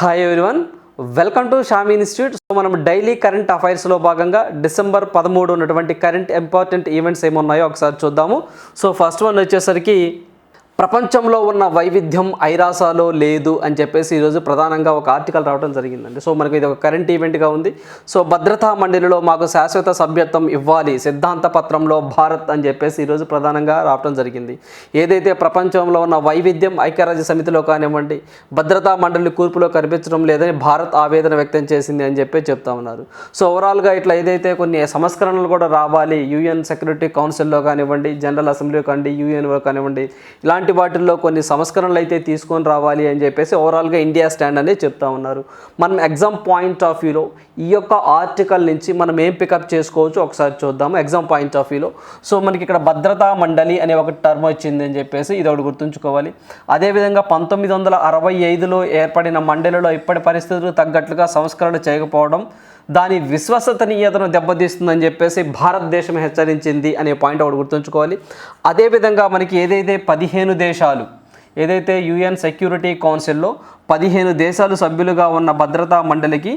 Hi everyone welcome to Shami institute so మనం daily current అఫైర్స్లో భాగంగా డిసెంబర్ పదమూడు ఉన్నటువంటి కరెంట్ ఇంపార్టెంట్ ఈవెంట్స్ ఏమున్నాయో ఒకసారి చూద్దాము. సో ఫస్ట్ వన్ వచ్చేసరికి ప్రపంచంలో ఉన్న వైవిధ్యం ఐరాసాలో లేదు అని చెప్పేసి ఈరోజు ప్రధానంగా ఒక ఆర్టికల్ రావడం జరిగిందండి. సో మనకి ఇది ఒక కరెంట్ ఈవెంట్గా ఉంది. సో భద్రతా మండలిలో మాకు శాశ్వత సభ్యత్వం ఇవ్వాలి సిద్ధాంత పత్రంలో భారత్ అని చెప్పేసి ఈరోజు ప్రధానంగా రావడం జరిగింది. ఏదైతే ప్రపంచంలో ఉన్న వైవిధ్యం ఐక్యరాజ్య సమితిలో కానివ్వండి భద్రతా మండలి కూర్పులో కనిపించడం లేదని భారత్ ఆవేదన వ్యక్తం చేసింది అని చెప్పి చెప్తా ఉన్నారు. సో ఓవరాల్గా ఇట్లా ఏదైతే కొన్ని సంస్కరణలు కూడా రావాలి యూఎన్ సెక్యూరిటీ కౌన్సిల్లో కానివ్వండి జనరల్ అసెంబ్లీలో కానివ్వండి యూఎన్లో కానివ్వండి ఇలాంటి వాటిల్లో కొన్ని సంస్కరణలు అయితే తీసుకొని రావాలి అని చెప్పేసి ఓవరాల్గా ఇండియా స్టాండ్ అనేది చెప్తా ఉన్నారు. మనం ఎగ్జామ్ పాయింట్ ఆఫ్ వ్యూలో ఈ యొక్క ఆర్టికల్ నుంచి మనం ఏం పికప్ చేసుకోవచ్చు ఒకసారి చూద్దాము. ఎగ్జామ్ పాయింట్ ఆఫ్ వ్యూలో సో మనకి ఇక్కడ భద్రతా మండలి అనే ఒక టర్మ్ వచ్చింది అని చెప్పేసి ఇది ఒకటి గుర్తుంచుకోవాలి. అదేవిధంగా పంతొమ్మిది వందల అరవై ఐదులో ఏర్పడిన మండలిలో ఇప్పటి పరిస్థితులకు తగ్గట్లుగా సంస్కరణ చేయకపోవడం దాని విశ్వసనీయతను దెబ్బతీస్తుందని చెప్పేసి భారతదేశం హెచ్చరించింది అనే పాయింట్ ఒకటి గుర్తుంచుకోవాలి. అదేవిధంగా మనకి ఏదైతే పదిహేను దేశాలు ఏదైతే యుఎన్ సెక్యూరిటీ కౌన్సిల్లో పదిహేను దేశాలు సభ్యులుగా ఉన్న భద్రతా మండలికి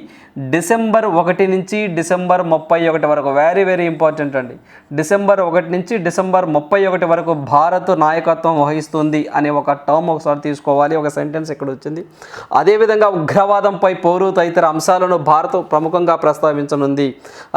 డిసెంబర్ ఒకటి నుంచి డిసెంబర్ ముప్పై ఒకటి వరకు వెరీ వెరీ ఇంపార్టెంట్ అండి. డిసెంబర్ ఒకటి నుంచి డిసెంబర్ ముప్పై ఒకటి వరకు భారత్ నాయకత్వం వహిస్తుంది అనే ఒక టర్మ్ ఒకసారి తీసుకోవాలి ఒక సెంటెన్స్ ఇక్కడ వచ్చింది. అదేవిధంగా ఉగ్రవాదంపై పౌరు తదితర అంశాలను భారత్ ప్రముఖంగా ప్రస్తావించనుంది.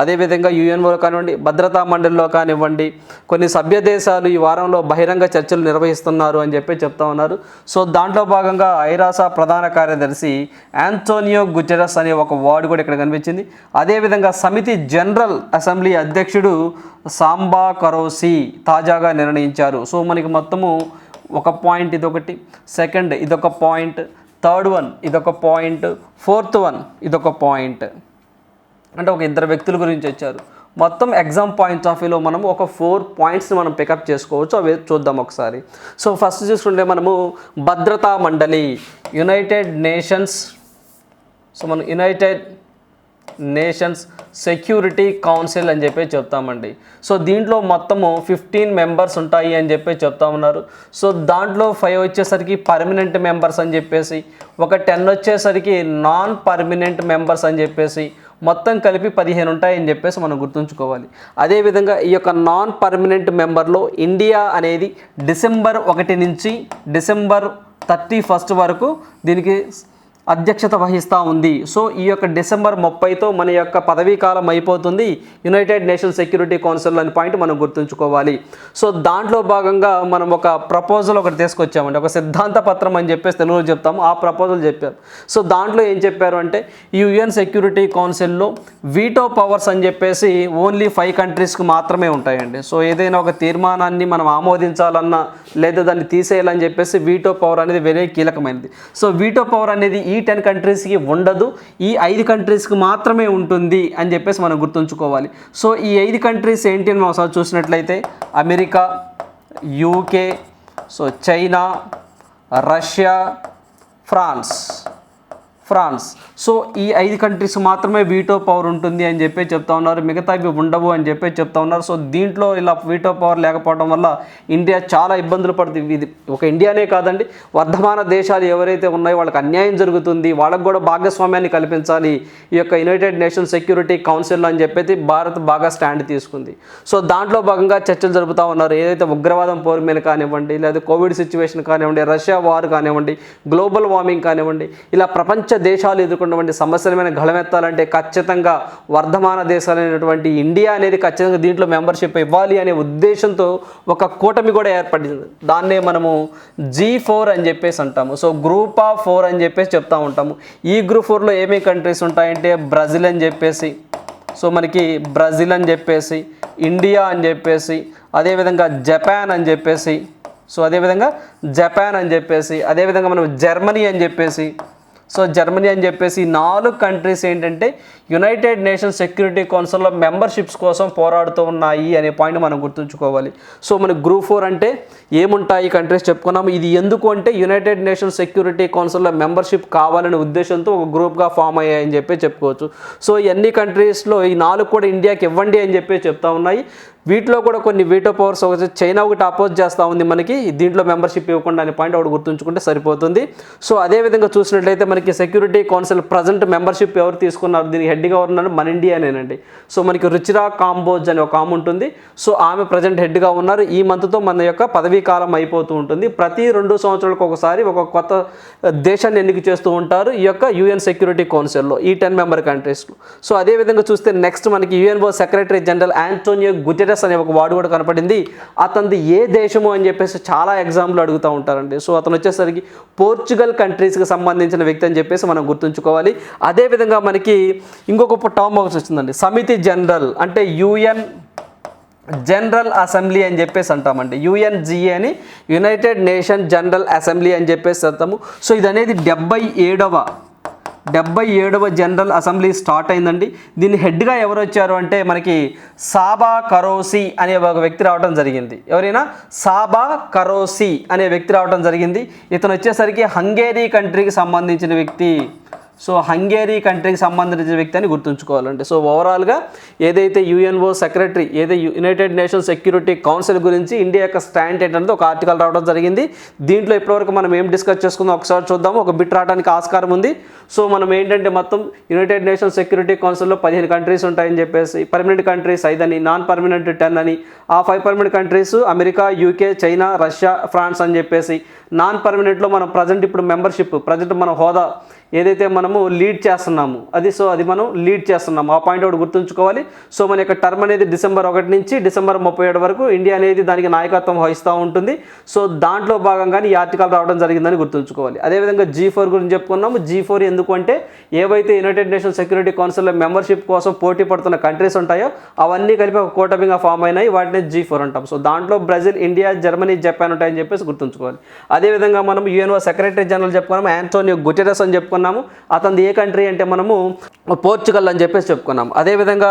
అదేవిధంగా యుఎన్ఓలో కానివ్వండి భద్రతా మండలిలో కానివ్వండి కొన్ని సభ్య దేశాలు ఈ వారంలో బహిరంగ చర్చలు నిర్వహిస్తున్నారు అని చెప్పి చెప్తా ఉన్నారు. సో దాంట్లో భాగంగా ఐరాస ప్రధాన కార్యదర్శి యాంటోనియో గుజరస్ అనే ఒక వార్డు కూడా ఇక్కడ కనిపించింది. అదేవిధంగా సమితి జనరల్ అసెంబ్లీ అధ్యక్షుడు సాంబా కరోసి తాజాగా నిర్ణయించారు. సో మనకి మొత్తము ఒక పాయింట్ ఇదొకటి సెకండ్ ఇదొక పాయింట్ థర్డ్ వన్ ఇదొక పాయింట్ ఫోర్త్ వన్ ఇదొక పాయింట్. అంటే ఒక ఇద్దరు వ్యక్తుల గురించి వచ్చారు. మొత్తం ఎగ్జామ్ పాయింట్ ఆఫ్ వ్యూలో మనం ఒక ఫోర్ పాయింట్స్ని మనం పికప్ చేసుకోవచ్చు. అవి చూద్దాం ఒకసారి. సో ఫస్ట్ చూసుకుంటే మనము భద్రతా మండలి యునైటెడ్ నేషన్స్ సో మనం యునైటెడ్ నేషన్స్ సెక్యూరిటీ కౌన్సిల్ అని చెప్పి చెప్తామండి. సో దీంట్లో మొత్తము ఫిఫ్టీన్ మెంబర్స్ ఉంటాయి అని చెప్పి చెప్తా ఉన్నారు. సో దాంట్లో ఫైవ్ వచ్చేసరికి పర్మనెంట్ మెంబర్స్ అని చెప్పేసి ఒక టెన్ వచ్చేసరికి నాన్ పర్మనెంట్ మెంబర్స్ అని చెప్పేసి మొత్తం కలిపి పదిహేను ఉంటాయని చెప్పేసి మనం గుర్తుంచుకోవాలి. అదేవిధంగా ఈ యొక్క నాన్ పర్మనెంట్ మెంబర్లో ఇండియా అనేది డిసెంబర్ ఒకటి నుంచి డిసెంబర్ థర్టీ ఫస్ట్ వరకు దీనికి అధ్యక్షత వహిస్తూ ఉంది. సో ఈ యొక్క డిసెంబర్ ముప్పైతో మన యొక్క పదవీ కాలం అయిపోతుంది. యునైటెడ్ నేషన్ సెక్యూరిటీ కౌన్సిల్ అనే పాయింట్ మనం గుర్తుంచుకోవాలి. సో దాంట్లో భాగంగా మనం ఒక ప్రపోజల్ ఒకటి తీసుకొచ్చామండి. ఒక సిద్ధాంత పత్రం అని చెప్పేసి తెలుగులో చెప్తాము. ఆ ప్రపోజల్ చెప్పారు. సో దాంట్లో ఏం చెప్పారు అంటే యుఎన్ సెక్యూరిటీ కౌన్సిల్లో వీటో పవర్స్ అని చెప్పేసి ఓన్లీ ఫైవ్ కంట్రీస్కి మాత్రమే ఉంటాయండి. సో ఏదైనా ఒక తీర్మానాన్ని మనం ఆమోదించాలన్నా లేదా దాన్ని తీసేయాలని చెప్పేసి వీటో పవర్ అనేది వెరీ కీలకమైనది. సో వీటో పవర్ అనేది ఈ టెన్ కంట్రీస్కి ఉండదు ఈ ఐదు కంట్రీస్కి మాత్రమే ఉంటుంది అని చెప్పేసి మనం గుర్తుంచుకోవాలి. సో ఈ ఐదు కంట్రీస్ ఏంటి అని మనం ఒకసారి చూసినట్లయితే America UK so China Russia France France. So ఈ ఐదు కంట్రీస్ మాత్రమే వీటో పవర్ ఉంటుంది అని చెప్పి చెప్తా ఉన్నారు. మిగతా ఇవి ఉండవు అని చెప్పి చెప్తా ఉన్నారు. సో దీంట్లో ఇలా వీటో పవర్ లేకపోవడం వల్ల ఇండియా చాలా ఇబ్బందులు పడుతుంది. ఇది ఒక ఇండియానే కాదండి వర్ధమాన దేశాలు ఎవరైతే ఉన్నాయో వాళ్ళకి అన్యాయం జరుగుతుంది. వాళ్ళకు కూడా భాగస్వామ్యాన్ని కల్పించాలి. ఈ యొక్క యునైటెడ్ నేషన్ సెక్యూరిటీ కౌన్సిల్ అని చెప్పేసి భారత్ బాగా స్టాండ్ తీసుకుంది. సో దాంట్లో భాగంగా చర్చలు జరుపుతూ ఉన్నారు. ఏదైతే ఉగ్రవాదం పోరు మీద కానివ్వండి లేదా కోవిడ్ సిచ్యువేషన్ కానివ్వండి రష్యా వార్ కానివ్వండి గ్లోబల్ వార్మింగ్ కానివ్వండి ఇలా ప్రపంచ దేశాలు ఎదుర్కొన్నటువంటి సమస్యలమైన గళమెత్తాలంటే ఖచ్చితంగా వర్ధమాన దేశాలైనటువంటి ఇండియా అనేది ఖచ్చితంగా దీంట్లో మెంబర్షిప్ ఇవ్వాలి అనే ఉద్దేశంతో ఒక కూటమి కూడా ఏర్పడింది. దాన్నే మనము జీ ఫోర్ అని చెప్పేసి అంటాము. సో గ్రూప్ ఆఫ్ ఫోర్ అని చెప్పేసి చెప్తా ఉంటాము. ఈ గ్రూప్ ఫోర్లో ఏమేమి కంట్రీస్ ఉంటాయంటే బ్రెజిల్ అని చెప్పేసి సో మనకి బ్రెజిల్ అని చెప్పేసి ఇండియా అని చెప్పేసి అదేవిధంగా జపాన్ అని చెప్పేసి సో అదేవిధంగా జపాన్ అని చెప్పేసి అదేవిధంగా మనం జర్మనీ అని చెప్పేసి సో జర్మనీ అని చెప్పేసి నాలుగు కంట్రీస్ ఏంటంటే యునైటెడ్ నేషన్స్ సెక్యూరిటీ కౌన్సిల్లో మెంబర్షిప్స్ కోసం పోరాడుతూ ఉన్నాయి అనే పాయింట్ మనం గుర్తుంచుకోవాలి. సో మన గ్రూప్ ఫోర్ అంటే ఏముంటాయి కంట్రీస్ చెప్పుకున్నాము. ఇది ఎందుకు అంటే యునైటెడ్ నేషన్స్ సెక్యూరిటీ కౌన్సిల్లో మెంబర్షిప్ కావాలనే ఉద్దేశంతో ఒక గ్రూప్గా ఫామ్ అయ్యాయని చెప్పి చెప్పుకోవచ్చు. సో ఎన్ని కంట్రీస్లో ఈ నాలుగు కూడా ఇండియాకి ఇవ్వండి అని చెప్పి చెప్తా ఉన్నాయి. వీటిలో కూడా కొన్ని వీటో పవర్స్ ఒకటి చైనా ఒకటి అపోజ్ చేస్తూ ఉంది మనకి. దీంట్లో మెంబర్షిప్ ఇవ్వకుండా అనే పాయింట్ ఒకటి గుర్తుంచుకుంటే సరిపోతుంది. సో అదేవిధంగా చూసినట్లయితే మనకి సెక్యూరిటీ కౌన్సిల్ ప్రజెంట్ మెంబర్షిప్ ఎవరు తీసుకున్నారు? దీనికి హెడ్గా ఉన్నారు మన ఇండియానేనండి సో మనకి రుచిరా కాంబోజ్ అని ఒక ఆమె ఉంటుంది. సో ఆమె ప్రజెంట్ హెడ్గా ఉన్నారు. ఈ మంత్తో మన యొక్క పదవీ కాలం అయిపోతూ ఉంటుంది. ప్రతి రెండు సంవత్సరాలకు ఒకసారి ఒక కొత్త దేశాన్ని ఎన్నిక చేస్తూ ఉంటారు ఈ యొక్క యుఎన్ సెక్యూరిటీ కౌన్సిల్లో ఈ టెన్ మెంబర్ కంట్రీస్లో సో అదేవిధంగా చూస్తే నెక్స్ట్ మనకి UNO secretary general Antonio Guterres అనే ఒక వాడు కూడా కనపడింది. అతనిది ఏ దేశము అని చెప్పేసి చాలా ఎగ్జాంపుల్ అడుగుతూ ఉంటారండి. సో అతను వచ్చేసరికి పోర్చుగల్ కంట్రీస్కి సంబంధించిన వ్యక్తి అని చెప్పేసి మనం గుర్తుంచుకోవాలి. అదేవిధంగా మనకి ఇంకొక టర్మ్ ఒకటి వచ్చిందండి. సమితి జనరల్ అంటే యుఎన్ జనరల్ అసెంబ్లీ అని చెప్పేసి అంటామండి. యుఎన్జిఏ అని యునైటెడ్ నేషన్ జనరల్ అసెంబ్లీ అని చెప్పేసి అంటాము. సో ఇది అనేది డెబ్బై ఏడవ డెబ్బై ఏడవ జనరల్ అసెంబ్లీ స్టార్ట్ అయిందండి. దీని హెడ్గా ఎవరు వచ్చారు అంటే మనకి సాబా కరోసి అనే ఒక వ్యక్తి రావడం జరిగింది. ఎవరైనా? సాబా కరోసి అనే వ్యక్తి రావడం జరిగింది. ఇతను వచ్చేసరికి హంగేరీ కంట్రీకి సంబంధించిన వ్యక్తి. సో హంగేరీ కంట్రీకి సంబంధించిన వ్యక్తి అని గుర్తుంచుకోవాలంటే సో ఓవరాల్గా ఏదైతే యుఎన్ఓ సెక్రటరీ ఏదైతే యునైటెడ్ నేషన్స్ సెక్యూరిటీ కౌన్సిల్ గురించి ఇండియా యొక్క స్టాండ్ ఏంటనేది ఒక ఆర్టికల్ రావడం జరిగింది. దీంట్లో ఇప్పటివరకు మనం ఏం డిస్కస్ చేసుకుందాం? ఒకసారి చూద్దాము. ఒక బిట్ రావడానికి ఆస్కారం ఉంది. సో మనం ఏంటంటే మొత్తం యునైటెడ్ నేషన్స్ సెక్యూరిటీ కౌన్సిల్లో పదిహేను కంట్రీస్ ఉంటాయని చెప్పేసి పర్మనెంట్ కంట్రీస్ ఐదని నాన్ పర్మనెంట్ టెన్ అని ఆ five permanent countries America UK China Russia France అని చెప్పేసి నాన్ పర్మనెంట్లో మనం ప్రజెంట్ ఇప్పుడు మెంబర్షిప్ ప్రజెంట్ మన హోదా ఏదైతే మనము లీడ్ చేస్తున్నాము అది సో అది మనం లీడ్ చేస్తున్నాము. ఆ పాయింట్ ఒకటి గుర్తుంచుకోవాలి. సో మన యొక్క టర్మ్ అనేది డిసెంబర్ ఒకటి నుంచి డిసెంబర్ ముప్పై ఏడు వరకు ఇండియా అనేది దానికి నాయకత్వం వహిస్తూ ఉంటుంది. సో దాంట్లో భాగంగానే ఈ ఆర్టికల్ రావడం జరిగిందని గుర్తుంచుకోవాలి. అదేవిధంగా జీ ఫోర్ గురించి చెప్పుకున్నాము. జీ ఫోర్ ఎందుకంటే ఏవైతే యునైటెడ్ నేషన్ సెక్యూరిటీ కౌన్సిల్లో మెంబర్షిప్ కోసం పోటీ పడుతున్న కంట్రీస్ ఉంటాయో అవన్నీ కలిపి ఒక కూటమిగా ఫామ్ అయినాయి. వాటిని జీ ఫోర్ అంటాం. సో దాంట్లో బ్రెజిల్ ఇండియా జర్మనీ జపాన్ ఉంటాయని చెప్పేసి గుర్తుంచుకోవాలి. అదేవిధంగా మనం యుఎన్ఓ సెక్రటరీ జనరల్ చెప్పుకున్నాము. యాంటోనియో గుటెరస్ అని చెప్పుకున్నాము. అతనిది ఏ కంట్రీ అంటే మనము పోర్చుగల్ అని చెప్పేసి చెప్పుకున్నాం అదేవిధంగా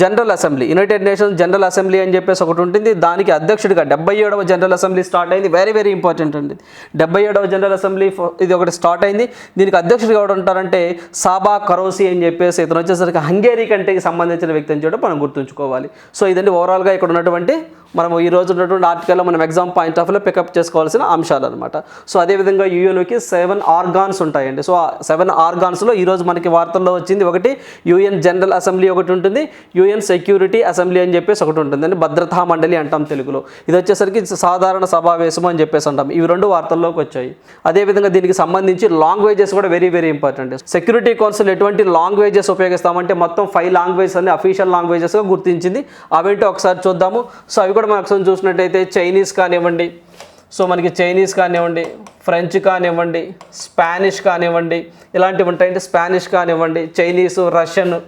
general assembly united nations general assembly అని చెప్పేసి ఒకటి ఉంటుంది. దానికి అధ్యక్షుడిగా డెబ్బై ఏడవ జనరల్ అసెంబ్లీ స్టార్ట్ అయింది. వెరీ వెరీ ఇంపార్టెంట్ అండి డెబ్బై ఏడవ జనరల్ అసెంబ్లీ ఇది ఒకటి స్టార్ట్ అయింది. దీనికి అధ్యక్షుడిగా ఎవరు ఉంటారంటే సాబా కరోసి అని చెప్పేసి ఇతను వచ్చేసరికి హంగేరీ కంట్రీకి సంబంధించిన వ్యక్తి అని చెప్పడం మనం గుర్తుంచుకోవాలి. సో ఇదండి ఓవరాల్గా ఇక్కడ ఉన్నటువంటి మనం ఈ రోజు ఉన్నటువంటి ఆర్టికల్లో మనం ఎగ్జామ్ పాయింట్ ఆఫ్లో పికప్ చేసుకోవాల్సిన అంశాలు అనమాట సో అదేవిధంగా యూఎన్ఓకి సెవెన్ ఆర్గాన్స్ ఉంటాయండి. సో సెవెన్ ఆర్గాన్స్లో ఈరోజు మనకి వార్తల్లో వచ్చింది. ఒకటి యూఎన్ జనరల్ అసెంబ్లీ ఒకటి ఉంటుంది. యూఎన్ సెక్యూరిటీ అసెంబ్లీ అని చెప్పేసి ఒకటి ఉంటుంది. అండి భద్రతా మండలి అంటాం తెలుగులో. ఇది వచ్చేసరికి సాధారణ సమావేశం అని చెప్పేసి అంటాం. ఇవి రెండు వార్తల్లోకి వచ్చాయి. అదేవిధంగా దీనికి సంబంధించి లాంగ్వేజెస్ కూడా very very important. Security council ఎటువంటి లాంగ్వేజెస్ ఉపయోగిస్తామంటే మొత్తం ఫైవ్ లాంగ్వేజెస్ అన్ని అఫీషియల్ లాంగ్వేజెస్గా గుర్తించింది. అవేంటో ఒకసారి చూద్దాము. సో అవి కూడా మనం ఒకసారి చూసినట్టయితే చైనీస్ కానివ్వండి సో మనకి చైనీస్ కానివ్వండి ఫ్రెంచ్ కానివ్వండి స్పానిష్ కానివ్వండి ఇలాంటివి ఉంటాయంటే స్పానిష్ కానివ్వండి చైనీస్ రష్యన్.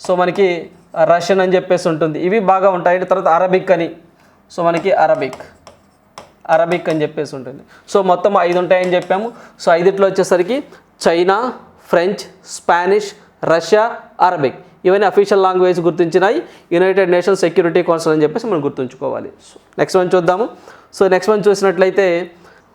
సో మనకి రష్యన్ అని చెప్పేసి ఉంటుంది. ఇవి బాగా ఉంటాయండి తర్వాత అరబిక్ అని. సో మనకి అరబిక్. అరబిక్ అని చెప్పేసి ఉంటుంది. సో మొత్తం ఐదు ఉంటాయని చెప్పాము. సో ఐదిట్లో వచ్చేసరికి China French Spanish Russia Arabic. ఇవన్నీ అఫీషియల్ లాంగ్వేజ్ గుర్తించినాయి. యునైటెడ్ నేషన్స్ సెక్యూరిటీ కౌన్సిల్ అని చెప్పేసి మనం గుర్తుంచుకోవాలి. సో నెక్స్ట్ వన్ చూద్దాము. సో నెక్స్ట్ వన్ చూసినట్లయితే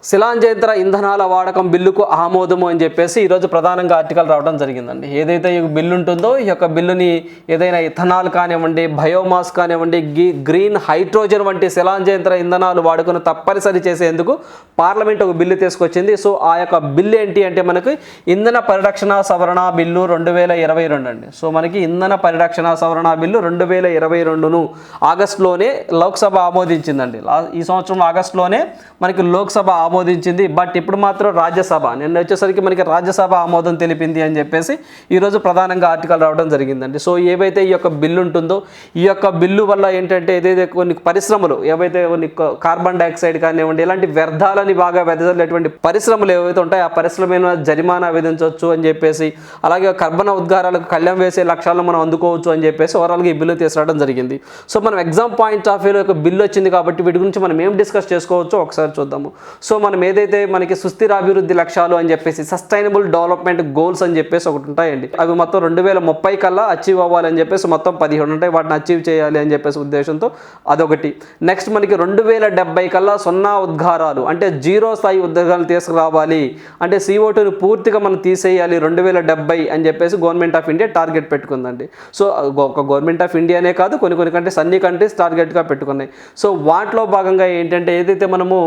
శిలాంజేంద్ర ఇంధనాల వాడకం బిల్లుకు ఆమోదము అని చెప్పేసి ఈరోజు ప్రధానంగా ఆర్టికల్ రావడం జరిగిందండి. ఏదైతే ఈ బిల్లు ఉంటుందో ఈ యొక్క బిల్లుని ఏదైనా ఇథనాల్ కానివ్వండి బయోమాస్ కానివ్వండి గీ గ్రీన్ హైడ్రోజన్ వంటి శిలాంజేంద్ర ఇంధనాలు వాడుకుని తప్పనిసరి చేసేందుకు పార్లమెంట్ ఒక బిల్లు తీసుకొచ్చింది. సో ఆ యొక్క బిల్లు ఏంటి అంటే మనకి ఇంధన పరిరక్షణ సవరణ బిల్లు రెండు వేల ఇరవై రెండు అండి. సో మనకి ఇంధన పరిరక్షణ సవరణ బిల్లు రెండు వేల ఇరవై రెండును ఆగస్టులోనే లోక్సభ ఆమోదించిందండి. ఈ సంవత్సరం ఆగస్టులోనే మనకి లోక్సభ ఆమోదించింది. బట్ ఇప్పుడు మాత్రం రాజ్యసభ నిన్న వచ్చేసరికి మనకి రాజ్యసభ ఆమోదం తెలిపింది అని చెప్పేసి ఈరోజు ప్రధానంగా ఆర్టికల్ రావడం జరిగిందండి. సో ఏవైతే ఈ యొక్క బిల్లు ఉంటుందో ఈ యొక్క బిల్లు వల్ల ఏంటంటే ఏదైతే కొన్ని పరిశ్రమలు ఏవైతే కొన్ని కార్బన్ డైఆక్సైడ్ కానివ్వండి ఇలాంటి వ్యర్థాలని బాగా వెదజల్లేటువంటి పరిశ్రమలు ఏవైతే ఉంటాయో ఆ పరిశ్రమ జరిమానా విధించవచ్చు అని చెప్పేసి అలాగే కర్బన ఉద్గారాలకు కళ్యాణం వేసే లక్ష్యాలను మనం అందుకోవచ్చు అని చెప్పేసి ఓవరాల్గా ఈ బిల్లు తీసుకురావడం జరిగింది. సో మనం ఎగ్జామ్ పాయింట్ ఆఫ్ వ్యూలో ఒక బిల్లు వచ్చింది కాబట్టి వీటి గురించి మనం ఏం డిస్కస్ చేసుకోవచ్చు ఒకసారి చూద్దాము. సో మనం ఏదైతే మనకి సుస్థిర అభివృద్ధి లక్ష్యాలు అని చెప్పేసి సస్టైనబుల్ డెవలప్మెంట్ గోల్స్ అని చెప్పేసి ఒకటి ఉంటాయండి. అవి మొత్తం రెండు వేల ముప్పై కల్లా అచీవ్ అవ్వాలని చెప్పేసి మొత్తం పదిహేడు ఉంటాయి. వాటిని అచీవ్ చేయాలి అని చెప్పేసి ఉద్దేశంతో అదొకటి. నెక్స్ట్ మనకి రెండు వేల డెబ్బై కల్లా సున్నా ఉద్గారాలు అంటే జీరో స్థాయి ఉద్గారాలు తీసుకురావాలి. అంటే సిఓ టూని పూర్తిగా మనం తీసేయాలి రెండు వేల డెబ్బై అని చెప్పేసి గవర్నమెంట్ ఆఫ్ ఇండియా టార్గెట్ పెట్టుకుందండి. సో ఒక గవర్నమెంట్ ఆఫ్ ఇండియానే కాదు కొన్ని కొన్ని కంట్రీస్ అన్ని కంట్రీస్ టార్గెట్గా పెట్టుకున్నాయి. సో వాటిలో భాగంగా ఏంటంటే ఏదైతే మనము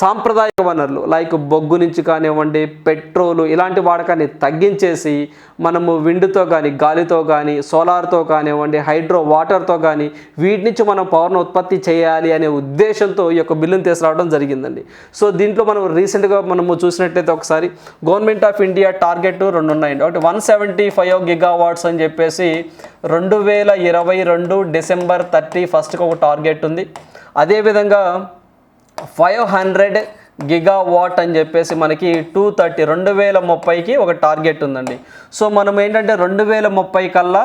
సాంప్రదాయక వనరులు లైక్ బొగ్గు నుంచి కానివ్వండి పెట్రోలు ఇలాంటి వాడకాన్ని తగ్గించేసి మనము విండ్తో కానీ గాలితో కానీ సోలార్తో కానివ్వండి హైడ్రో వాటర్తో కానీ వీటి నుంచి మనం పవర్ను ఉత్పత్తి చేయాలి అనే ఉద్దేశంతో ఈ యొక్క బిల్లును తీసుకురావడం జరిగిందండి. సో దీంట్లో మనం రీసెంట్గా మనము చూసినట్లయితే ఒకసారి గవర్నమెంట్ ఆఫ్ ఇండియా టార్గెట్ రెండు ఉన్నాయండి. ఒకటి వన్ సెవెంటీ ఫైవ్ గిగావాట్స్ అని చెప్పేసి రెండు వేల ఇరవై రెండు డిసెంబర్ థర్టీ ఫస్ట్కి ఒక టార్గెట్ ఉంది. అదేవిధంగా ఫైవ్ హండ్రెడ్ గిగా వాట్ అని చెప్పేసి మనకి టూ థర్టీ రెండు వేల ముప్పైకి ఒక టార్గెట్ ఉందండి. సో మనం ఏంటంటే రెండు వేల ముప్పై కల్లా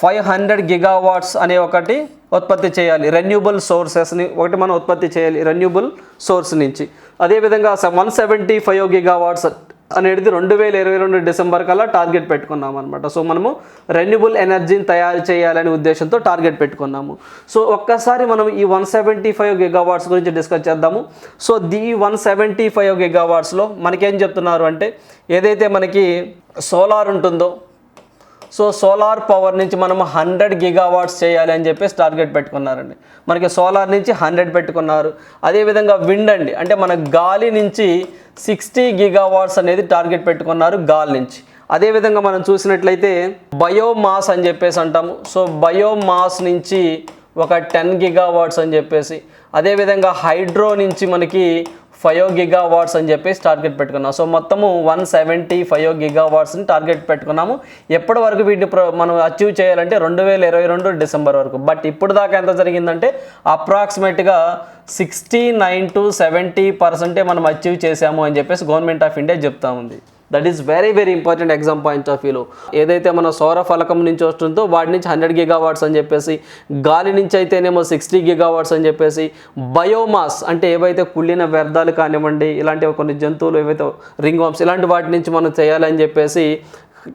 ఫైవ్ హండ్రెడ్ గిగా వాట్స్ అనే ఒకటి ఉత్పత్తి చేయాలి. రెన్యూబుల్ సోర్సెస్ని ఒకటి మనం ఉత్పత్తి చేయాలి రెన్యూబుల్ సోర్స్ నుంచి. అదేవిధంగా one seventy five giga watts అనేది రెండు వేల ఇరవై రెండు డిసెంబర్ కల్లా టార్గెట్ పెట్టుకున్నాం అనమాట సో మనము రెన్యూబుల్ ఎనర్జీని తయారు చేయాలనే ఉద్దేశంతో టార్గెట్ పెట్టుకున్నాము. సో ఒక్కసారి మనం ఈ వన్ సెవెంటీ ఫైవ్ గిగావాట్స్ గురించి డిస్కస్ చేద్దాము. So the one seventy five గిగావాట్స్లో మనకేం చెప్తున్నారు అంటే ఏదైతే మనకి సోలార్ ఉంటుందో సో సోలార్ పవర్ నుంచి మనం హండ్రెడ్ గిగావాట్స్ చేయాలి అని చెప్పేసి టార్గెట్ పెట్టుకున్నారండి. మనకి సోలార్ నుంచి హండ్రెడ్ పెట్టుకున్నారు. అదేవిధంగా విండ్ అండి. అంటే మన గాలి నుంచి సిక్స్టీ గిగావాట్స్ అనేది టార్గెట్ పెట్టుకున్నారు గాలి నుంచి. అదేవిధంగా మనం చూసినట్లయితే బయోమాస్ అని చెప్పేసి అంటాము. సో బయోమాస్ నుంచి ఒక టెన్ గిగావాట్స్ అని చెప్పేసి. అదేవిధంగా హైడ్రో నుంచి మనకి ఫైవ్ గిగా వాట్స్ అని చెప్పేసి టార్గెట్ పెట్టుకున్నాం. సో మొత్తము వన్ సెవెంటీ ఫైవ్ గిగా వాట్స్ని టార్గెట్ పెట్టుకున్నాము. ఎప్పటి వరకు వీటిని మనం అచీవ్ చేయాలంటే రెండు వేల ఇరవై రెండు డిసెంబర్ వరకు. బట్ ఇప్పుడు దాకా ఎంత జరిగిందంటే అప్రాక్సిమేట్గా సిక్స్టీ నైన్ టు సెవెంటీ పర్సెంటే మనం అచీవ్ చేసాము అని చెప్పేసి గవర్నమెంట్ ఆఫ్ ఇండియా చెప్తా ఉంది. That is very very important exam point of వ్యూలో ఏదైతే మన సౌర ఫలకం నుంచి వస్తుందో వాటి నుంచి హండ్రెడ్ గిగావాట్స్ అని చెప్పేసి గాలి నుంచి అయితేనేమో సిక్స్టీ గిగావాట్స్ అని చెప్పేసి బయోమాస్ అంటే ఏవైతే కుళ్ళిన వ్యర్థాలు కానివ్వండి ఇలాంటి కొన్ని జంతువులు ఏవైతే రింగ్ వామ్స్ ఇలాంటి వాటి నుంచి మనం చేయాలని చెప్పేసి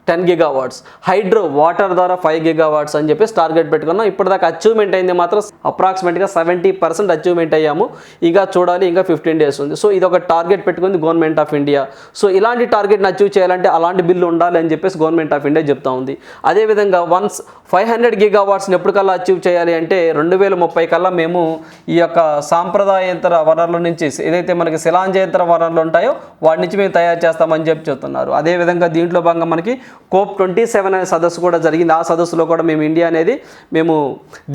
టెన్ గిగావాట్స్. హైడ్రో వాటర్ ద్వారా ఫైవ్ గిగావాట్స్ అని చెప్పేసి టార్గెట్ పెట్టుకున్నాం. ఇప్పటిదాకా అచీవ్మెంట్ అయింది మాత్రం అప్రాక్సిమేట్గా సెవెంటీ పర్సెంట్ అచీవ్మెంట్ అయ్యాము. ఇంకా చూడాలి ఇంకా ఫిఫ్టీన్ డేస్ ఉంది. సో ఇది ఒక టార్గెట్ పెట్టుకుంది గవర్నమెంట్ ఆఫ్ ఇండియా. సో ఇలాంటి టార్గెట్ని అచీవ్ చేయాలంటే అలాంటి బిల్లు ఉండాలి అని చెప్పేసి గవర్నమెంట్ ఆఫ్ ఇండియా చెప్తా ఉంది. అదేవిధంగా వన్స్ ఫైవ్ హండ్రెడ్ గిగావాట్స్ని ఎప్పటికల్లా అచీవ్ చేయాలి అంటే రెండు వేల ముప్పై కల్లా మేము ఈ యొక్క సాంప్రదాయేతర వనరుల నుంచి ఏదైతే మనకి శిలాంజయేతర వనరులు ఉంటాయో వాటి నుంచి మేము తయారు చేస్తామని చెప్పి చెప్తున్నారు. అదేవిధంగా దీంట్లో భాగంగా మనకి కోప్ ట్వంటీ సెవెన్ అనే సదస్సు కూడా జరిగింది. ఆ సదస్సులో కూడా మేము ఇండియా అనేది మేము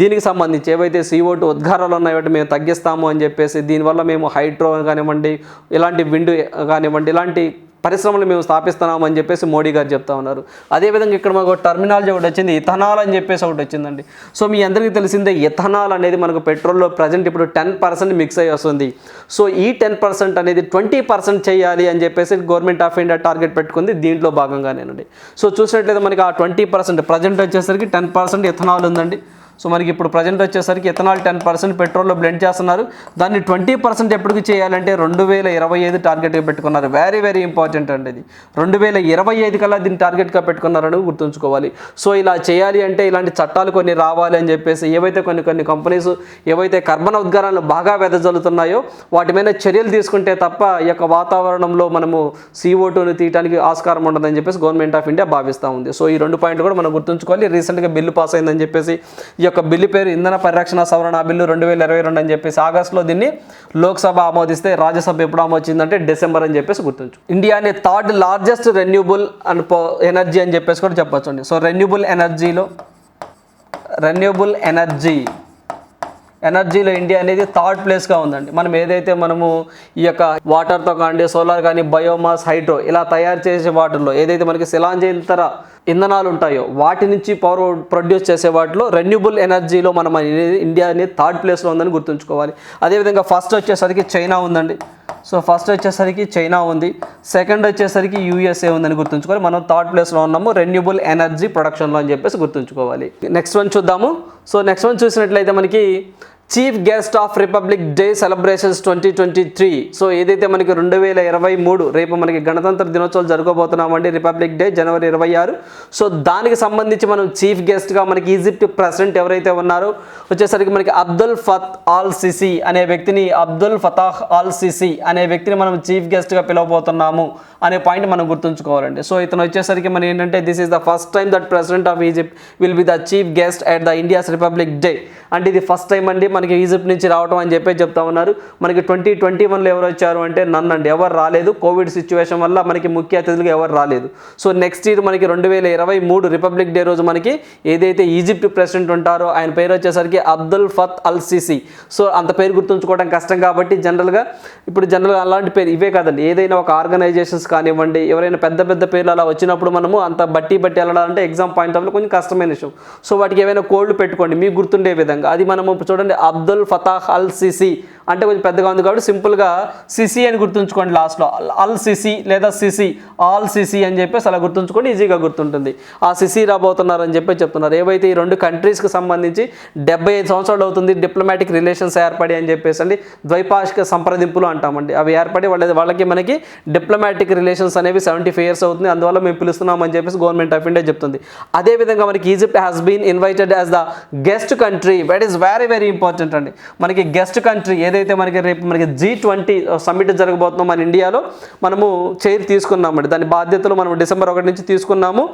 దీనికి సంబంధించి ఏవైతే సీఓ టూ ఉద్గారాలు ఉన్నాయో మేము తగ్గిస్తాము అని చెప్పేసి దీనివల్ల మేము హైడ్రో కానివ్వండి ఇలాంటి విండ్ కానివ్వండి ఇలాంటి పరిశ్రమలు మేము స్థాపిస్తున్నామని చెప్పేసి మోడీ గారు చెప్తా ఉన్నారు. అదేవిధంగా ఇక్కడ మాకు టర్మినాలజీ ఒకటి వచ్చింది ఇథనాల్ అని చెప్పేసి ఒకటి వచ్చిందండి. సో మీ అందరికీ తెలిసిందే ఇథనాల్ అనేది మనకు పెట్రోల్లో ప్రజెంట్ ఇప్పుడు టెన్ పర్సెంట్ మిక్స్ అయ్యి వస్తుంది. సో ఈ టెన్ పర్సెంట్ అనేది ట్వంటీ పర్సెంట్ చేయాలి అని చెప్పేసి గవర్నమెంట్ ఆఫ్ ఇండియా టార్గెట్ పెట్టుకుంది దీంట్లో భాగంగానేనండి. సో చూసినట్లయితే మనకి ఆ ట్వంటీ పర్సెంట్ ప్రజెంట్ వచ్చేసరికి టెన్ పర్సెంట్ ఇథనాల్ ఉందండి. సో మనకి ఇప్పుడు ప్రజెంట్ వచ్చేసరికి ఎథనాల్ టెన్ పర్సెంట్ పెట్రోల్లో బ్లెండ్ చేస్తున్నారు. దాన్ని ట్వంటీ పర్సెంట్ ఎప్పటికి చేయాలంటే రెండు వేల ఇరవై ఐదు టార్గెట్గా పెట్టుకున్నారు. వెరీ వెరీ ఇంపార్టెంట్ అండి ఇది. రెండు వేల ఇరవై ఐదు కల్లా దీన్ని టార్గెట్గా పెట్టుకున్నారని గుర్తుంచుకోవాలి. సో ఇలా చేయాలి అంటే ఇలాంటి చట్టాలు కొన్ని రావాలి అని చెప్పేసి ఏవైతే కొన్ని కొన్ని కంపెనీస్ ఏవైతే కర్బన ఉద్గారాలను బాగా వెదజల్లుతున్నాయో వాటి మీద చర్యలు తీసుకుంటే తప్ప ఈ యొక్క వాతావరణంలో మనము సీఓ టూని తీయడానికి ఆస్కారం ఉండదని చెప్పేసి గవర్నమెంట్ ఆఫ్ ఇండియా భావిస్తూ ఉంది. సో ఈ రెండు పాయింట్లు కూడా మనం గుర్తుంచుకోవాలి. రీసెంట్గా బిల్లు పాస్ అయిందని చెప్పేసి ఈ యొక్క బిల్లు పేరు ఇంధన పరిరక్షణ సవరణ బిల్లు రెండు వేల ఇరవై రెండు అని చెప్పేసి ఆగస్టులో దీన్ని లోక్సభ ఆమోదిస్తే రాజ్యసభ ఎప్పుడు ఆమోదించిందంటే డిసెంబర్ అని చెప్పేసి గుర్తుంచు. ఇండియా అనే third largest renewable and energy అని చెప్పేసి కూడా చెప్పొచ్చు అండి సో రెన్యూబుల్ ఎనర్జీలో రెన్యూబుల్ ఎనర్జీ ఎనర్జీలో ఇండియా అనేది థర్డ్ ప్లేస్గా ఉందండి. మనం ఏదైతే మనము ఈ యొక్క వాటర్తో కానీ సోలార్ కానీ బయోమాస్ హైడ్రో ఇలా తయారు చేసే వాటిల్లో ఏదైతే మనకి శిలాంజేతర ఇంధనాలు ఉంటాయో వాటి నుంచి పవర్ ప్రొడ్యూస్ చేసే వాటిలో రెన్యూబుల్ ఎనర్జీలో మనం ఇండియా అనేది థర్డ్ ప్లేస్లో ఉందని గుర్తుంచుకోవాలి. అదేవిధంగా ఫస్ట్ వచ్చేసరికి చైనా ఉందండి. సో ఫస్ట్ వచ్చేసరికి చైనా ఉంది. సెకండ్ వచ్చేసరికి యూఎస్ఏ ఉందని గుర్తుంచుకోవాలి. మనం థర్డ్ ప్లేస్లో ఉన్నాము. రెన్యూబుల్ ఎనర్జీ ప్రొడక్షన్లో అని చెప్పేసి గుర్తుంచుకోవాలి. నెక్స్ట్ వన్ చూద్దాము. సో నెక్స్ట్ వన్ చూసినట్లయితే మనకి chief guest of republic day celebrations twenty twenty three so ఏదైతే మనకి రెండు వేల ఇరవై మూడు రేపు మనకి గణతంత్ర దినోత్సవం జరగబోతున్నామండి రిపబ్లిక్ డే జనవరి ఇరవై ఆరు. సో దానికి సంబంధించి మనం చీఫ్ గెస్ట్గా మనకి ఈజిప్ట్ ప్రెసిడెంట్ ఎవరైతే ఉన్నారో వచ్చేసరికి మనకి అబ్దుల్ ఫత్ ఆల్ సిసి అనే వ్యక్తిని అబ్దుల్ ఫతాహ్ ఆల్ సిసి అనే వ్యక్తిని మనం చీఫ్ గెస్ట్గా పిలవబోతున్నాము అనే పాయింట్ మనం గుర్తుంచుకోవాలండి. సో ఇతను వచ్చేసరికి మన ఏంటంటే this is the first time that president of Egypt will be the chief guest at the India's republic day అంటే ఇది ఫస్ట్ టైం అండి మనకి ఈజిప్ట్ నుంచి రావటం అని చెప్పి చెప్తా ఉన్నారు. మనకి ట్వంటీ ట్వంటీ వన్లో ఎవరు వచ్చారు అంటే నన్ను అండి. ఎవరు రాలేదు. కోవిడ్ సిచ్యువేషన్ వల్ల మనకి ముఖ్య అతిథులుగా ఎవరు రాలేదు. సో నెక్స్ట్ ఇయర్ మనకి రెండు వేల ఇరవై మూడు రిపబ్లిక్ డే రోజు మనకి ఏదైతే ఈజిప్ట్ ప్రెసిడెంట్ ఉంటారో ఆయన పేరు వచ్చేసరికి Abdul Fattah al Sisi. So అంత పేరు గుర్తుంచుకోవడం కష్టం కాబట్టి జనరల్గా ఇప్పుడు జనరల్గా అలాంటి పేరు ఇవే కాదండి. ఏదైనా ఒక ఆర్గనైజేషన్స్ కానివ్వండి ఎవరైనా పెద్ద పెద్ద పేర్లు అలా వచ్చినప్పుడు మనము అంత బట్టి బట్టి వెళ్ళాలంటే ఎగ్జామ్ పాయింట్ ఆఫ్ కొంచెం కష్టమైన విషయం. సో వాటికి ఏమైనా కోళ్ళు పెట్టుకోండి. మీకు గుర్తుండే విధంగా. అది మనము చూడండి అబ్దుల్ ఫతాహ్ అల్ సిసి అంటే కొంచెం పెద్దగా ఉంది కాబట్టి సింపుల్గా సిసి అని గుర్తుంచుకోండి లాస్ట్లో. అల్ సిసి లేదా సిసి ఆల్ సిసి అని చెప్పేసి అలా గుర్తుంచుకోండి ఈజీగా గుర్తుంటుంది. ఆ సిసి రాబోతున్నారని చెప్పి చెప్తున్నారు. ఏవైతే ఈ రెండు కంట్రీస్కి సంబంధించి డెబ్బై ఐదు సంవత్సరాలు అవుతుంది డిప్లొమాటిక్ రిలేషన్స్ ఏర్పడి అని చెప్పేసి అండి ద్వైపాక్షిక సంప్రదింపులు అంటామండి. అవి ఏర్పడి వాళ్ళ వాళ్ళకి మనకి డిప్లొమాటిక్ రిలేషన్స్ అనేవి సెవెంటీ ఫైవ్ ఇయర్స్ అవుతుంది అందువల్ల మేము పిలుస్తున్నాం అని చెప్పేసి గవర్నమెంట్ ఆఫ్ ఇండియా చెప్తుంది. అదేవిధంగా మనకి Egypt has been invited as the guest country that is very very important అండి. మనకి గెస్ట్ కంట్రీ ఏదైతే మనకి రేపు మనకి జీ ట్వంటీ సమ్మిట్ జరగబోతుందో మన ఇండియాలో మనము చైర్ తీసుకున్నామండి. దాని బాధ్యతలు మనం డిసెంబర్ ఒకటి నుంచి తీసుకున్నాము.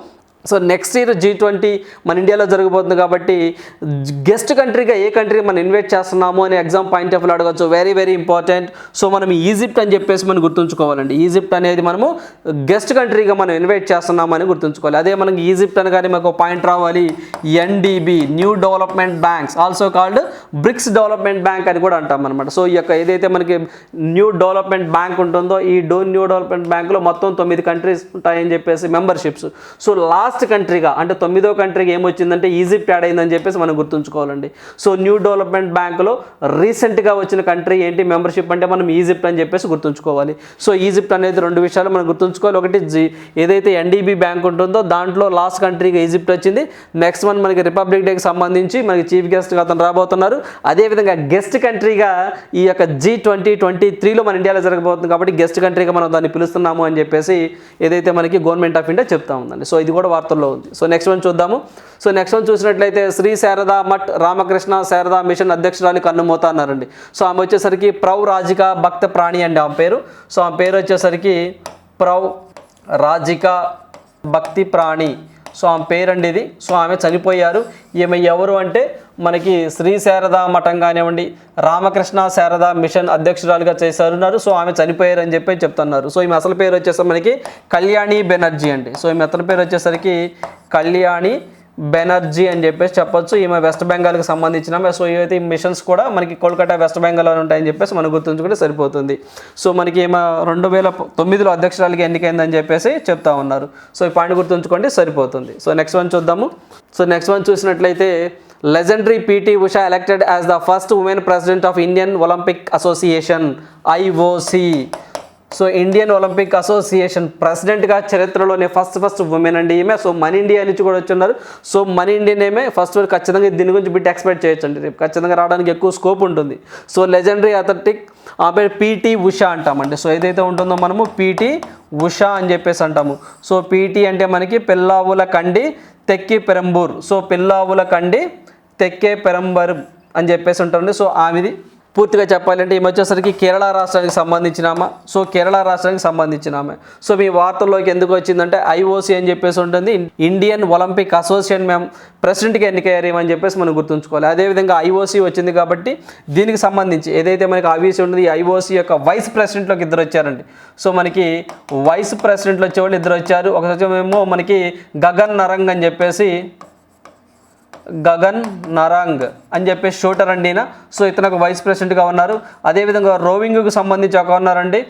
So next year G twenty మన ఇండియాలో జరగబోతుంది కాబట్టి గెస్ట్ కంట్రీగా ఏ కంట్రీ మనం ఇన్వైట్ చేస్తున్నాము అనే ఎగ్జామ్ పాయింట్ ఆఫ్ వ్యూ అడగచ్చు. వెరీ వెరీ ఇంపార్టెంట్ సో మనం ఈజిప్ట్ అని చెప్పేసి మనం గుర్తుంచుకోవాలండి. ఈజిప్ట్ అనేది మనము గెస్ట్ కంట్రీగా మనం ఇన్వైట్ చేస్తున్నామని గుర్తుంచుకోవాలి. అదే మనకి ఈజిప్ట్ అనగానే మాకు పాయింట్ రావాలి. NDB new development banks also called BRICS development bank అని కూడా అంటాం అనమాట సో ఈ యొక్క ఏదైతే మనకి న్యూ డెవలప్మెంట్ బ్యాంక్ ఉంటుందో ఈ డో న్యూ డెవలప్మెంట్ బ్యాంక్లో మొత్తం తొమ్మిది కంట్రీస్ ఉంటాయని చెప్పేసి మెంబర్షిప్స్ సో లాస్ట్ కంట్రీగా అంటే తొమ్మిదో కంట్రీకి ఏమొచ్చిందంటే ఈజిప్ట్ యాడ్ అయిందని చెప్పేసి మనం గుర్తుంచుకోవాలండి. సో న్యూ డెవలప్మెంట్ బ్యాంకులో రీసెంట్గా వచ్చిన కంట్రీ ఏంటి? మెంబర్షిప్ అంటే మనం ఈజిప్ట్ అని చెప్పేసి గుర్తుంచుకోవాలి. సో ఈజిప్ట్ అనేది రెండు విషయాలు మనం గుర్తుంచుకోవాలి. ఒకటి జీ ఏదైతే ఎన్డీబీ బ్యాంక్ ఉంటుందో దాంట్లో లాస్ట్ కంట్రీగా ఈజిప్ట్ వచ్చింది. నెక్స్ట్ వన్ మనకి రిపబ్లిక్ డేకి సంబంధించి మనకి చీఫ్ గెస్ట్గా అతను రాబోతున్నారు. అదేవిధంగా గెస్ట్ కంట్రీగా ఈ యొక్క జీ ట్వంటీ ట్వంటీ త్రీలో మన ఇండియాలో జరగబోతుంది కాబట్టి గెస్ట్ కంట్రీగా మనం దాన్ని పిలుస్తున్నాము అని చెప్పేసి ఏదైతే మనకి గవర్నమెంట్ ఆఫ్ ఇండియా చెప్తా ఉందండి. సో ఇది కూడా వార్తల్లో ఉంది. సో నెక్స్ట్ వన్ చూద్దాము. సో నెక్స్ట్ వన్ చూసినట్లయితే శ్రీ శారదా మఠ్ రామకృష్ణ శారదా మిషన్ అధ్యక్షురాలు కన్నుమోత అన్నారండి. సో ఆమె వచ్చేసరికి ప్రౌ రాజిక భక్త ప్రాణి అండి ఆమె పేరు. సో ఆమె పేరు వచ్చేసరికి ప్రౌ రాజిక భక్తి ప్రాణి. సో ఆమె పేరండి ఇది. సో ఆమె చనిపోయారు. ఈమె ఎవరు అంటే మనకి శ్రీ శారదా మఠం కానివ్వండి రామకృష్ణ శారదా మిషన్ అధ్యక్షురాలుగా చేశారున్నారు. సో ఆమె చనిపోయారు అని చెప్పి చెప్తున్నారు. సో ఈమె అసలు పేరు వచ్చేసరికి మనకి కళ్యాణి బెనర్జీ అండి. సో ఈమె అతని పేరు వచ్చేసరికి కళ్యాణి బెనర్జీ అని చెప్పేసి చెప్పొచ్చు. ఈమె వెస్ట్ బెంగాల్కి సంబంధించిన సో ఇవైతే ఈ మిషన్స్ కూడా మనకి కోల్కతా వెస్ట్ బెంగాల్లో ఉంటాయని చెప్పేసి మనం గుర్తుంచుకుంటే సరిపోతుంది. సో మనకి ఈమె రెండు వేల తొమ్మిదిలో అధ్యక్షురాలకి ఎన్నికైందని చెప్పేసి చెప్తా ఉన్నారు. సో ఈ పాయింట్ గుర్తుంచుకోండి సరిపోతుంది. సో నెక్స్ట్ వన్ చూద్దాము. సో నెక్స్ట్ వన్ చూసినట్లయితే legendary PT Usha elected as the first women president of Indian Olympic Association IOC so Indian Olympic Association ప్రెసిడెంట్గా చరిత్రలోనే ఫస్ట్ ఫస్ట్ ఉమెన్ అండి ఈమె. సో మన ఇండియా నుంచి కూడా వచ్చున్నారు సో మన ఇండియన్ ఏమే ఫస్ట్ ఖచ్చితంగా దీని గురించి బిట్ ఎక్స్పెక్ట్ చేయొచ్చు అండి రేపు ఖచ్చితంగా రావడానికి ఎక్కువ స్కోప్ ఉంటుంది. సో లెజెండరీ అథ్లెటిక్ ఆమె పీటీ ఉషా అంటామండి. సో ఏదైతే ఉంటుందో మనము పీటీ ఉషా అని చెప్పేసి అంటాము. సో పీటీ అంటే మనకి పిల్లావుల కండి తెక్కి పెరంబూర్. సో పిల్లావుల కండి తెక్కే పెరంబర్ అని చెప్పేసి ఉంటుంది సో ఆమెది పూర్తిగా చెప్పాలంటే ఈమె వచ్చేసరికి కేరళ రాష్ట్రానికి సంబంధించిన ఆమె. సో కేరళ రాష్ట్రానికి సంబంధించిన ఆమె. సో మీ వార్తల్లోకి ఎందుకు వచ్చిందంటే ఐఓసి అని చెప్పేసి ఉంటుంది. ఇండియన్ ఒలింపిక్ అసోసియేషన్ మేము ప్రెసిడెంట్గా ఎన్నికయ్యారు చెప్పేసి మనం గుర్తుంచుకోవాలి. అదేవిధంగా ఐఓసి వచ్చింది కాబట్టి దీనికి సంబంధించి ఏదైతే మనకి ఆవిసి ఉంటుంది ఐఓసీ ఐఓసి యొక్క వైస్ ప్రెసిడెంట్లోకి ఇద్దరు వచ్చారండి. సో మనకి వైస్ ప్రెసిడెంట్లో వచ్చేవాళ్ళు ఇద్దరు వచ్చారు. ఒక మేము మనకి గగన్ నరంగ్ అని చెప్పేసి గగన్ నరాంగ్. అని చెప్పేసి షూటర్ అండి ఈయన. సో ఇతను ఒక వైస్ ప్రెసిడెంట్గా ఉన్నారు. అదేవిధంగా రోవింగ్కి సంబంధించి ఒక ఉన్నారండి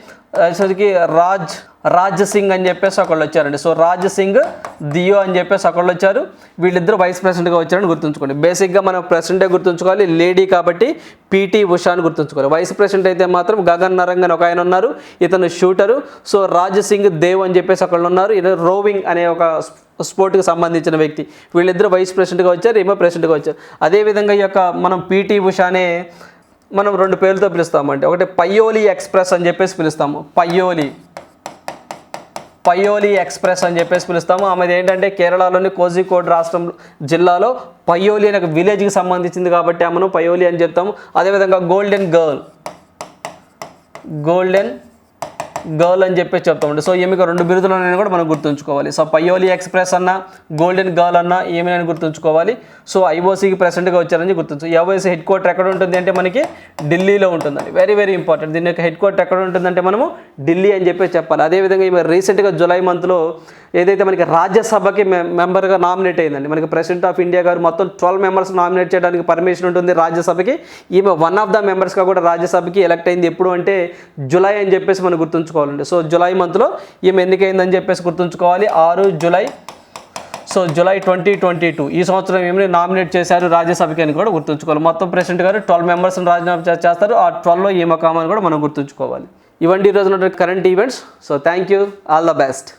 అసలుకి రాజ్ రాజ్ సింగ్ అని చెప్పేసి ఒకళ్ళు వచ్చారండి. సో రాజ్ సింగ్ దియో అని చెప్పేసి ఒకళ్ళు వచ్చారు. వీళ్ళిద్దరు వైస్ ప్రెసిడెంట్గా వచ్చారని గుర్తుంచుకోండి. బేసిక్గా మనం ప్రెసిడెంటే గుర్తుంచుకోవాలి లేడీ కాబట్టి పీటీ ఉషా అని గుర్తుంచుకోవాలి. వైస్ ప్రెసిడెంట్ అయితే మాత్రం గగన్ నరంగ్ అని ఒక ఆయన ఉన్నారు. ఇతను షూటరు సో రాజ్ సింగ్ దేవ్ అని చెప్పేసి ఒకళ్ళు ఉన్నారు. ఇది రోవింగ్ అనే ఒక స్పోర్ట్కి సంబంధించిన వ్యక్తి. వీళ్ళిద్దరు వైస్ ప్రెసిడెంట్గా వచ్చారు ఏమో ప్రెసిడెంట్గా వచ్చారు. అదేవిధంగా ఈ యొక్క మనం పీటీ ఉషానే మనం రెండు పేర్లతో పిలుస్తామండి ఒకటి పయ్యోలి ఎక్స్ప్రెస్ అని చెప్పేసి పిలుస్తాము. పయ్యోలి పయ్యోలి ఎక్స్ప్రెస్ అని చెప్పేసి పిలుస్తాము. ఆమెది ఏంటంటే కేరళలోని కోజికోడ్ రాష్ట్రం జిల్లాలో పయ్యోలి అనే ఒక విలేజ్కి సంబంధించింది కాబట్టి ఆమెను పయ్యోలి అని చెప్తాము. అదేవిధంగా గోల్డెన్ గర్ల్ గోల్డెన్ గర్ల్ అని చెప్పేసి చెప్తామండి సో ఈమెకు రెండు బిరుదులు ఉన్నాయని కూడా మనం గుర్తుంచుకోవాలి. సో పయోలి ఎక్స్ప్రెస్ అన్న గోల్డెన్ గర్ల్ అన్న ఏమైనా గుర్తుంచుకోవాలి. సో ఐఓసీకి ప్రెసెంట్గా వచ్చారని గుర్తుంచు ఐఓసీ హెడ్ క్వార్టర్ ఎక్కడ ఉంటుంది అంటే మనకి ఢిల్లీలో ఉంటుందండి. Very very important. దీని యొక్క హెడ్ క్వార్టర్ ఎక్కడ ఉంటుందంటే మనము ఢిల్లీ అని చెప్పేసి చెప్పాలి. అదేవిధంగా ఈమె రీసెంట్గా జూలై మంత్లో ఏదైతే మనకి రాజ్యసభకి మె- మెంబర్గా నామినేట్ అయిందండి మనకి ప్రెసిడెంట్ ఆఫ్ ఇండియా గారు మొత్తం ట్వెల్వ్ మెంబర్స్ నామినేట్ చేయడానికి పర్మిషన్ ఉంటుంది రాజ్యసభకి. ఈమె వన్ ఆఫ్ ద మెంబర్స్గా కూడా రాజ్యసభకి ఎలక్ట్ అయింది ఎప్పుడు అంటే జూలై అని చెప్పేసి మనం గుర్తుంచుకోవాలండి. సో జులై మంత్లో ఈమె ఎన్నికైందని చెప్పేసి గుర్తుంచుకోవాలి. ఆరు July so July twenty twenty two. ఈ సంవత్సరం ఏమని నామినేట్ చేశారు రాజ్యసభకి అని కూడా గుర్తుంచుకోవాలి. మొత్తం ప్రెసిడెంట్ గారు ట్వెల్వ్ మెంబర్స్ని రాజీనామా చేస్తారు. ఆ ట్వెల్వ్లో ఈమె కామని కూడా మనం గుర్తుంచుకోవాలి. ఇవండి ఈరోజు current events so thank you all the best